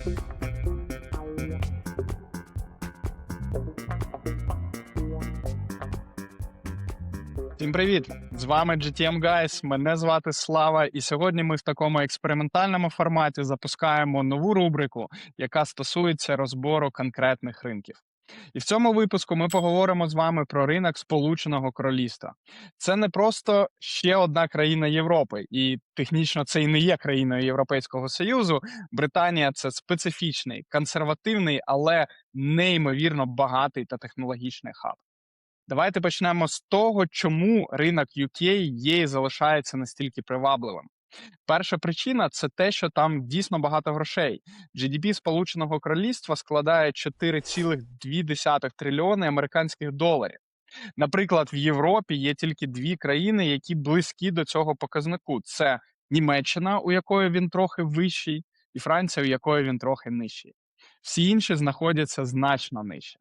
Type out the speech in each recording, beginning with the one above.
Всім привіт! З вами GTM Guys, Мене звати Слава, і сьогодні ми в такому експериментальному форматі запускаємо нову рубрику, яка стосується розбору конкретних ринків. І в цьому випуску ми поговоримо з вами про ринок Сполученого Королівства. Це не просто ще одна країна Європи, і технічно це і не є країною Європейського Союзу. Британія це специфічний, консервативний, але неймовірно багатий та технологічний хаб. Давайте почнемо з того, чому ринок UK є і залишається настільки привабливим. Перша причина це те, що там дійсно багато грошей. GDP Сполученого Королівства складає 4,2 трильйони американських доларів. Наприклад, в Європі є тільки дві країни, які близькі до цього показнику: це Німеччина, у якої він трохи вищий, і Франція, у якої він трохи нижчий. Всі інші знаходяться значно нижче.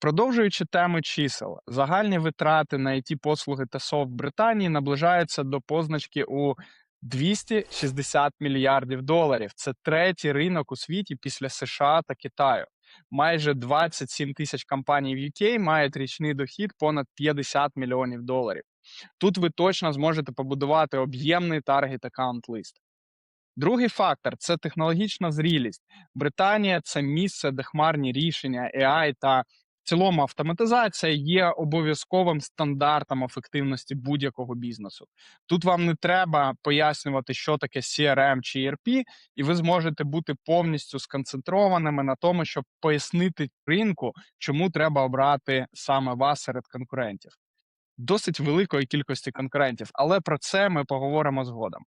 Продовжуючи теми чисел, загальні витрати на it послуги та софт Британії наближаються до позначки у 260 мільярдів доларів. Це третій ринок у світі після США та Китаю. Майже 27 тисяч компаній в UK мають річний дохід понад 50 мільйонів доларів. Тут ви точно зможете побудувати об'ємний таргет аккаунт лист. Другий фактор це технологічна зрілість. Британія це місце, де хмарні рішення, AI та цілому автоматизація є обов'язковим стандартом ефективності будь-якого бізнесу. Тут вам не треба пояснювати, що таке CRM чи ERP, і ви зможете бути повністю сконцентрованими на тому, щоб пояснити ринку, чому треба обрати саме вас серед конкурентів. Досить великої кількості конкурентів, але про це ми поговоримо згодом.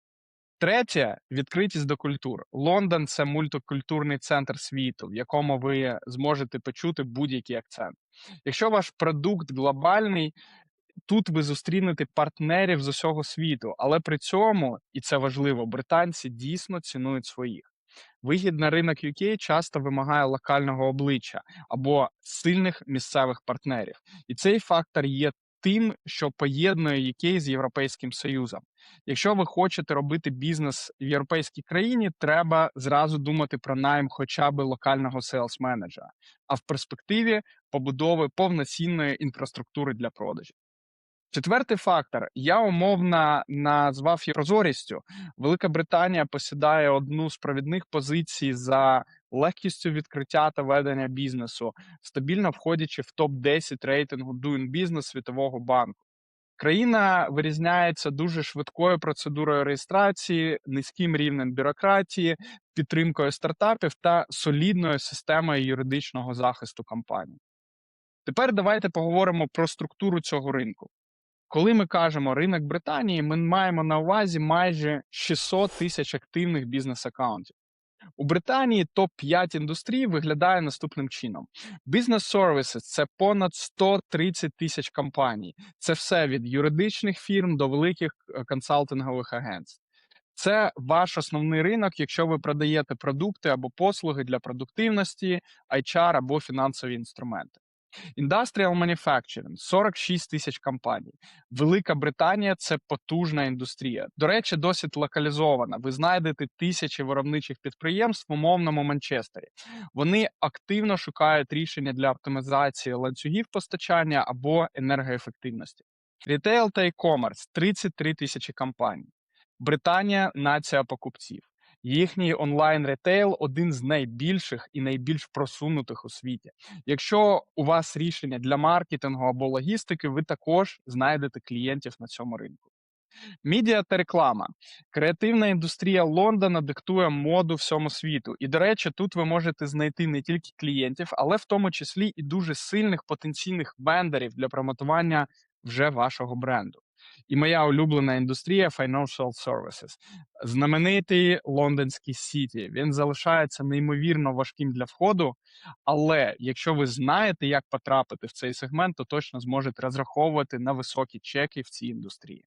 Третє відкритість до культур. Лондон це мультикультурний центр світу, в якому ви зможете почути будь-який акцент. Якщо ваш продукт глобальний, тут ви зустрінете партнерів з усього світу, але при цьому, і це важливо, британці дійсно цінують своїх. Вихід на ринок UK часто вимагає локального обличчя або сильних місцевих партнерів, і цей фактор є тим, що поєднує UK з Європейським Союзом. Якщо ви хочете робити бізнес в європейській країні, треба зразу думати про найм хоча б локального селс менеджера, а в перспективі побудови повноцінної інфраструктури для продажів. Четвертий фактор я умовно назвав прозорістю. Велика Британія посідає одну з провідних позицій за легкістю відкриття та ведення бізнесу, стабільно входячи в топ 10 рейтингу Doing Business Світового банку. Країна вирізняється дуже швидкою процедурою реєстрації, низьким рівнем бюрократії, підтримкою стартапів та солідною системою юридичного захисту компаній. Тепер давайте поговоримо про структуру цього ринку. Коли ми кажемо ринок Британії, ми маємо на увазі майже 600 тисяч активних бізнес-аккаунтів. У Британії топ-5 індустрій виглядає наступним чином: Business Services – це понад 130 тисяч компаній. Це все від юридичних фірм до великих е, консалтингових агентств. Це ваш основний ринок, якщо ви продаєте продукти або послуги для продуктивності, HR або фінансові інструменти. Industrial Manufacturing – 46 тисяч компаній. Велика Британія це потужна індустрія. До речі, досить локалізована. Ви знайдете тисячі виробничих підприємств в умовному Манчестері. Вони активно шукають рішення для оптимізації ланцюгів постачання або енергоефективності. Рітейл та e-commerce – 33 тисячі компаній. Британія нація покупців. Їхній онлайн ретейл один з найбільших і найбільш просунутих у світі. Якщо у вас рішення для маркетингу або логістики, ви також знайдете клієнтів на цьому ринку. Медіа та реклама. Креативна індустрія Лондона диктує моду всьому світу. І, до речі, тут ви можете знайти не тільки клієнтів, але в тому числі і дуже сильних потенційних вендорів для промотування вже вашого бренду. І моя улюблена індустрія Financial Services. Знаменитий лондонський Сіті. Він залишається неймовірно важким для входу, але якщо ви знаєте, як потрапити в цей сегмент, то точно зможете розраховувати на високі чеки в цій індустрії.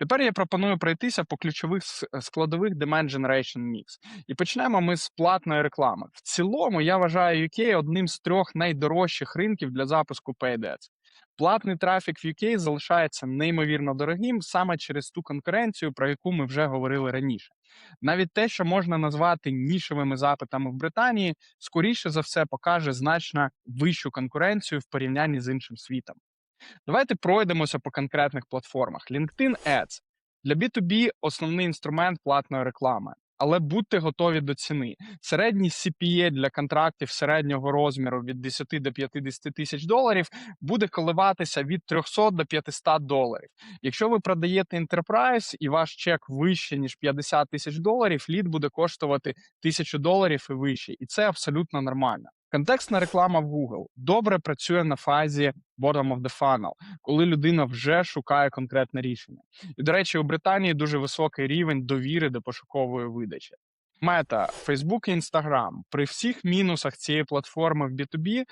Тепер я пропоную пройтися по ключових складових Demand Generation Mix. І почнемо ми з платної реклами. В цілому я вважаю UK одним з трьох найдорожчих ринків для запуску Paid Ads. Платний трафік в UK залишається неймовірно дорогим саме через ту конкуренцію, про яку ми вже говорили раніше. Навіть те, що можна назвати нішевими запитами в Британії, скоріше за все покаже значно вищу конкуренцію в порівнянні з іншим світом. Давайте пройдемося по конкретних платформах. LinkedIn Ads. Для B2B основний інструмент платної реклами. Але будьте готові до ціни. Середній CPA для контрактів середнього розміру від 10 до 50 тисяч доларів буде коливатися від 300 до 500 доларів. Якщо ви продаєте Enterprise і ваш чек вище ніж 50 тисяч доларів, лід буде коштувати 1000 доларів і вище, і це абсолютно нормально. Контекстна реклама в Google добре працює на фазі bottom of the funnel, коли людина вже шукає конкретне рішення. І, до речі, у Британії дуже високий рівень довіри до пошукової видачі. Мета, Facebook і Instagram. При всіх мінусах цієї платформи в B2B е,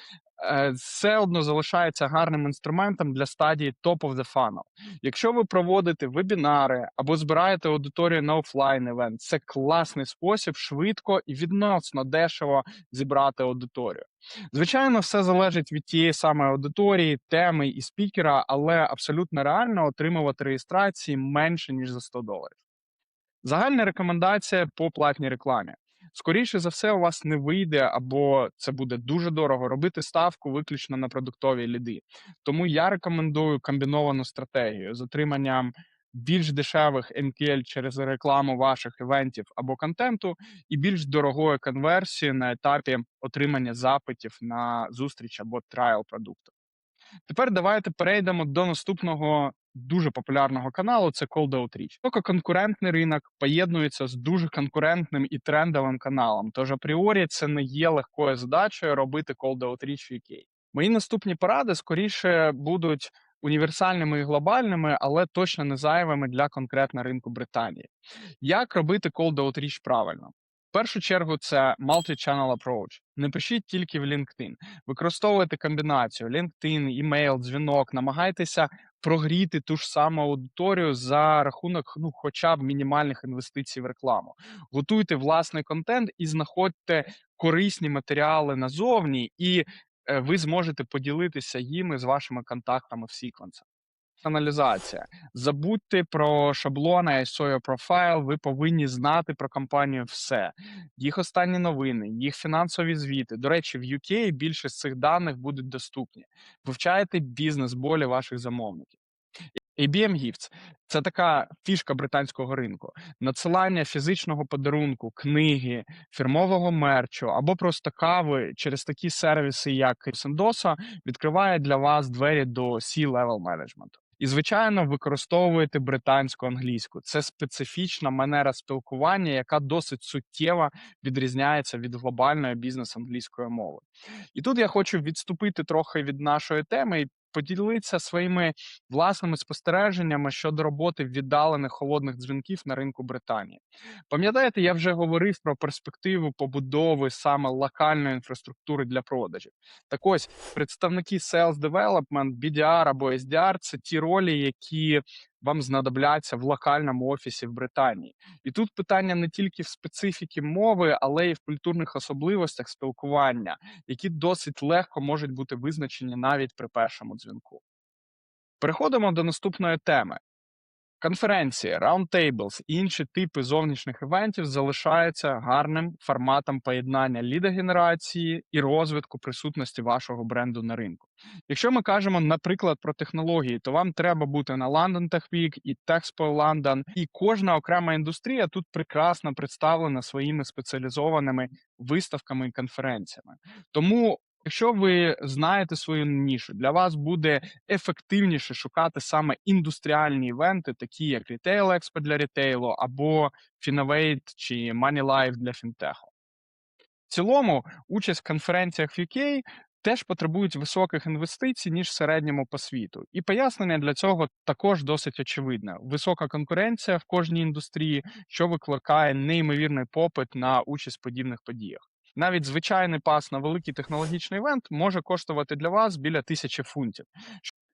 все одно залишається гарним інструментом для стадії top of the funnel. Якщо ви проводите вебінари або збираєте аудиторію на офлайн івент, це класний спосіб швидко і відносно дешево зібрати аудиторію. Звичайно, все залежить від тієї самої аудиторії, теми і спікера, але абсолютно реально отримувати реєстрації менше ніж за 100 доларів. Загальна рекомендація по платній рекламі. Скоріше за все, у вас не вийде, або це буде дуже дорого робити ставку виключно на продуктові ліди. Тому я рекомендую комбіновану стратегію з отриманням більш дешевих MQL через рекламу ваших івентів або контенту, і більш дорогої конверсії на етапі отримання запитів на зустріч або трайл продукту. Тепер давайте перейдемо до наступного дуже популярного каналу. Це Cold Outreach. Поки конкурентний ринок поєднується з дуже конкурентним і трендовим каналом. Тож апріорі це не є легкою задачею робити Cold Outreach UK. Мої наступні поради скоріше будуть універсальними і глобальними, але точно не зайвими для конкретно ринку Британії. Як робити Cold Outreach правильно? В першу чергу це multi-channel approach. Не пишіть тільки в LinkedIn. Використовуйте комбінацію LinkedIn, email, дзвінок, намагайтеся прогріти ту ж саму аудиторію за рахунок ну, хоча б мінімальних інвестицій в рекламу. Готуйте власний контент і знаходьте корисні матеріали назовні, і е, ви зможете поділитися їми з вашими контактами в секвенсах. Аналізація. Забудьте про шаблони SEO профайл. Ви повинні знати про компанію все. Їх останні новини, їх фінансові звіти. До речі, в UK більшість цих даних будуть доступні. Вивчайте бізнес-болі ваших замовників. ABM Gifts – це така фішка британського ринку: надсилання фізичного подарунку, книги, фірмового мерчу або просто кави через такі сервіси, як Sendoso, відкриває для вас двері до C-level менеджменту. І, звичайно, використовуєте британську англійську. Це специфічна манера спілкування, яка досить суттєво відрізняється від глобальної бізнес-англійської мови. І тут я хочу відступити трохи від нашої теми і поділитися своїми власними спостереженнями щодо роботи віддалених холодних дзвінків на ринку Британії. Пам'ятаєте, я вже говорив про перспективу побудови саме локальної інфраструктури для продажів. Так ось представники Sales Development, BDR або SDR – це ті ролі, які вам знадобляться в локальному офісі в Британії. І тут питання не тільки в специфіки мови, але й в культурних особливостях спілкування, які досить легко можуть бути визначені навіть при першому дзвінку. Переходимо до наступної теми. Конференції, roundtables і інші типи зовнішніх івентів залишаються гарним форматом поєднання лідогенерації і розвитку присутності вашого бренду на ринку. Якщо ми кажемо, наприклад, про технології, то вам треба бути на London Tech Week і Techspo London, і кожна окрема індустрія тут прекрасно представлена своїми спеціалізованими виставками і конференціями. Тому Якщо ви знаєте свою нішу, для вас буде ефективніше шукати саме індустріальні івенти, такі як Retail Expo для рітейлу або Finovate чи MoneyLife для фінтеху. В цілому, участь в конференціях в UK теж потребують високих інвестицій, ніж в середньому по світу. І пояснення для цього також досить очевидне: висока конкуренція в кожній індустрії, що викликає неймовірний попит на участь в подібних подіях. Навіть звичайний пас на великий технологічний івент може коштувати для вас біля тисячі фунтів.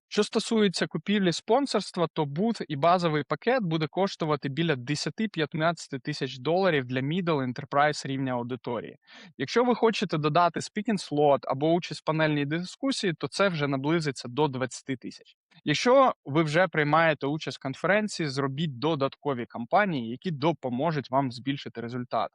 Що стосується купівлі спонсорства, то бут і базовий пакет буде коштувати біля 10-15 тисяч доларів для middle enterprise рівня аудиторії. Якщо ви хочете додати slot або участь в панельній дискусії, то це вже наблизиться до 20 тисяч. Якщо ви вже приймаєте участь в конференції, зробіть додаткові кампанії, які допоможуть вам збільшити результати.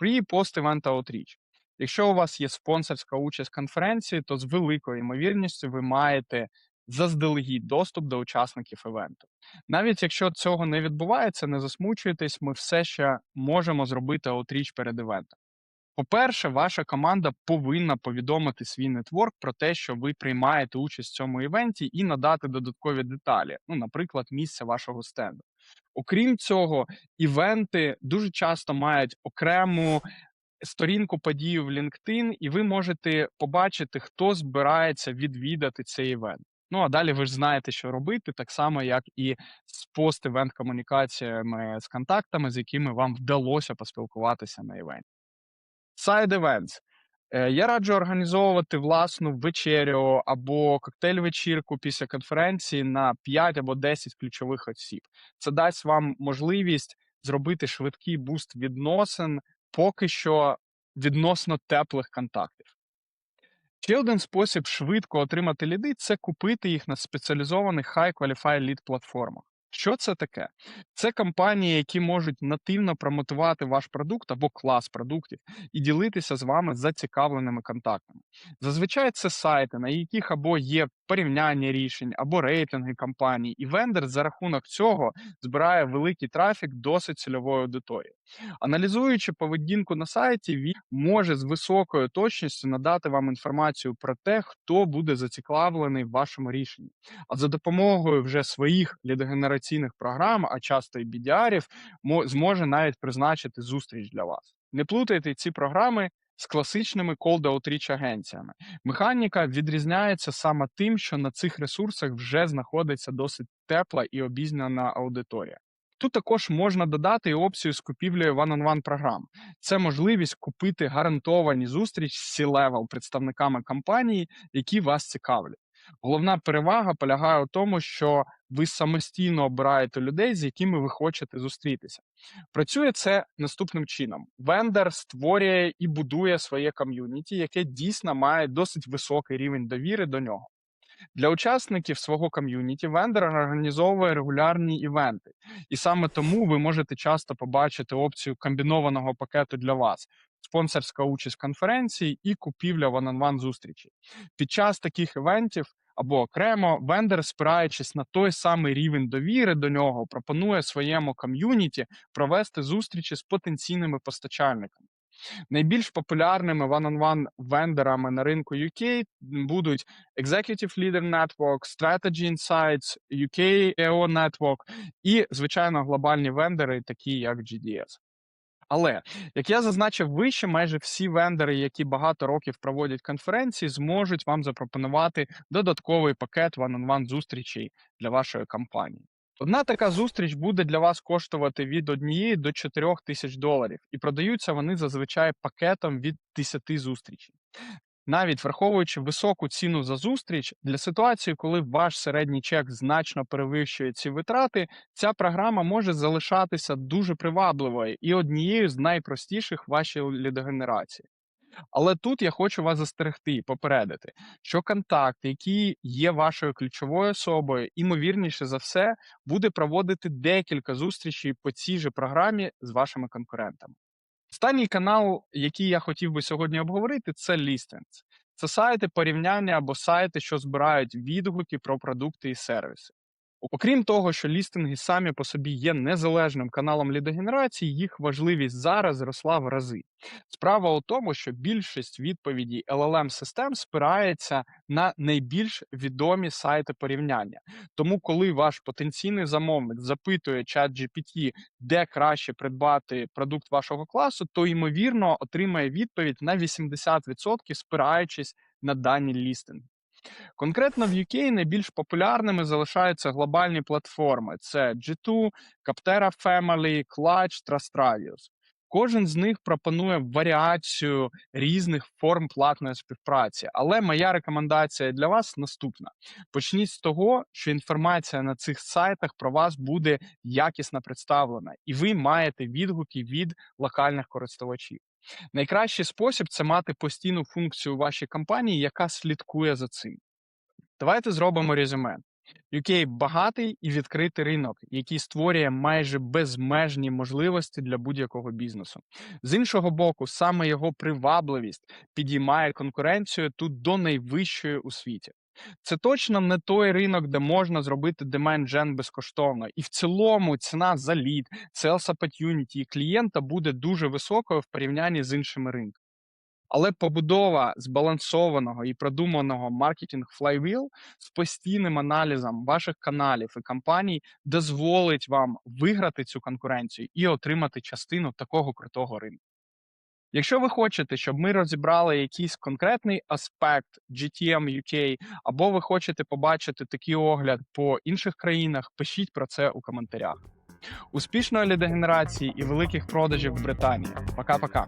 Pre- пост-event outreach. Якщо у вас є спонсорська участь в конференції, то з великою ймовірністю ви маєте заздалегідь доступ до учасників івенту. Навіть якщо цього не відбувається, не засмучуйтесь, ми все ще можемо зробити аутріч перед івентом. По-перше, ваша команда повинна повідомити свій нетворк про те, що ви приймаєте участь в цьому івенті, і надати додаткові деталі, ну, наприклад, місце вашого стенду. Окрім цього, івенти дуже часто мають окрему сторінку події в LinkedIn, і ви можете побачити, хто збирається відвідати цей івент. Ну а далі ви ж знаєте, що робити, так само, як і з пост-івент комунікаціями з контактами, з якими вам вдалося поспілкуватися на івенті. Side events. Е, Я раджу організовувати власну вечерю або коктейль-вечірку після конференції на 5 або 10 ключових осіб. Це дасть вам можливість зробити швидкий буст відносин, поки що відносно теплих контактів. Ще один спосіб швидко отримати ліди це купити їх на спеціалізованих High Qualified Lead платформах. Що це таке? Це компанії, які можуть нативно промотувати ваш продукт або клас продуктів і ділитися з вами зацікавленими контактами. Зазвичай це сайти, на яких або є порівняння рішень, або рейтинги компаній, і вендор за рахунок цього збирає великий трафік досить цільової аудиторії. Аналізуючи поведінку на сайті, він може з високою точністю надати вам інформацію про те, хто буде зацікавлений в вашому рішенні. А за допомогою вже своїх лідогенераційних програм, а часто і BDR-ів, зможе навіть призначити зустріч для вас. Не плутайте ці програми з класичними cold outreach агенціями. Механіка відрізняється саме тим, що на цих ресурсах вже знаходиться досить тепла і обізнана аудиторія. Тут також можна додати і опцію з купівлею one-on-one програм. Це можливість купити гарантовані зустріч з C-level представниками компанії, які вас цікавлять. Головна перевага полягає у тому, що ви самостійно обираєте людей, з якими ви хочете зустрітися. Працює це наступним чином: вендор створює і будує своє ком'юніті, яке дійсно має досить високий рівень довіри до нього. Для учасників свого ком'юніті вендор організовує регулярні івенти, і саме тому ви можете часто побачити опцію комбінованого пакету для вас: спонсорська участь в конференції і купівля one-on-one зустрічі. Під час таких івентів або окремо вендор, спираючись на той самий рівень довіри до нього, пропонує своєму ком'юніті провести зустрічі з потенційними постачальниками. Найбільш популярними one-on-one вендорами на ринку UK будуть Executive Leader Network, Strategy Insights, UK EO Network і, звичайно, глобальні вендори, такі як GDS. Але як я зазначив вище, майже всі вендори, які багато років проводять конференції, зможуть вам запропонувати додатковий пакет one-on-one зустрічей для вашої компанії. Одна така зустріч буде для вас коштувати від 1 до 4 тисяч доларів, і продаються вони зазвичай пакетом від 10 зустрічей. Навіть враховуючи високу ціну за зустріч, для ситуації, коли ваш середній чек значно перевищує ці витрати, ця програма може залишатися дуже привабливою і однією з найпростіших в вашій лідогенерації. Але тут я хочу вас застерегти і попередити, що контакт, який є вашою ключовою особою, імовірніше за все, буде проводити декілька зустрічей по цій же програмі з вашими конкурентами. Останній канал, який я хотів би сьогодні обговорити, це Listings. Це сайти порівняння або сайти, що збирають відгуки про продукти і сервіси. Окрім того, що лістинги самі по собі є незалежним каналом лідогенерації, їх важливість зараз зросла в рази. Справа у тому, що більшість відповідей LLM систем спирається на найбільш відомі сайти порівняння. Тому, коли ваш потенційний замовник запитує чат GPT, де краще придбати продукт вашого класу, то ймовірно отримає відповідь на 80% спираючись на дані лістинги. Конкретно в UK найбільш популярними залишаються глобальні платформи: це G2, Capterra Family, Clutch, Trust Radius. Кожен з них пропонує варіацію різних форм платної співпраці. Але моя рекомендація для вас наступна: почніть з того, що інформація на цих сайтах про вас буде якісно представлена, і ви маєте відгуки від локальних користувачів. Найкращий спосіб це мати постійну функцію у вашій компанії, яка слідкує за цим. Давайте зробимо резюме. UK багатий і відкритий ринок, який створює майже безмежні можливості для будь-якого бізнесу. З іншого боку, саме його привабливість підіймає конкуренцію тут до найвищої у світі. Це точно не той ринок, де можна зробити demand gen безкоштовно. І в цілому ціна за лід, sales opportunity клієнта буде дуже високою в порівнянні з іншими ринками. Але побудова збалансованого і продуманого маркетинг flywheel з постійним аналізом ваших каналів і компаній дозволить вам виграти цю конкуренцію і отримати частину такого крутого ринку. Якщо ви хочете, щоб ми розібрали якийсь конкретний аспект GTM UK, або ви хочете побачити такий огляд по інших країнах, пишіть про це у коментарях. Успішної лідогенерації і великих продажів в Британії. Пока-пока.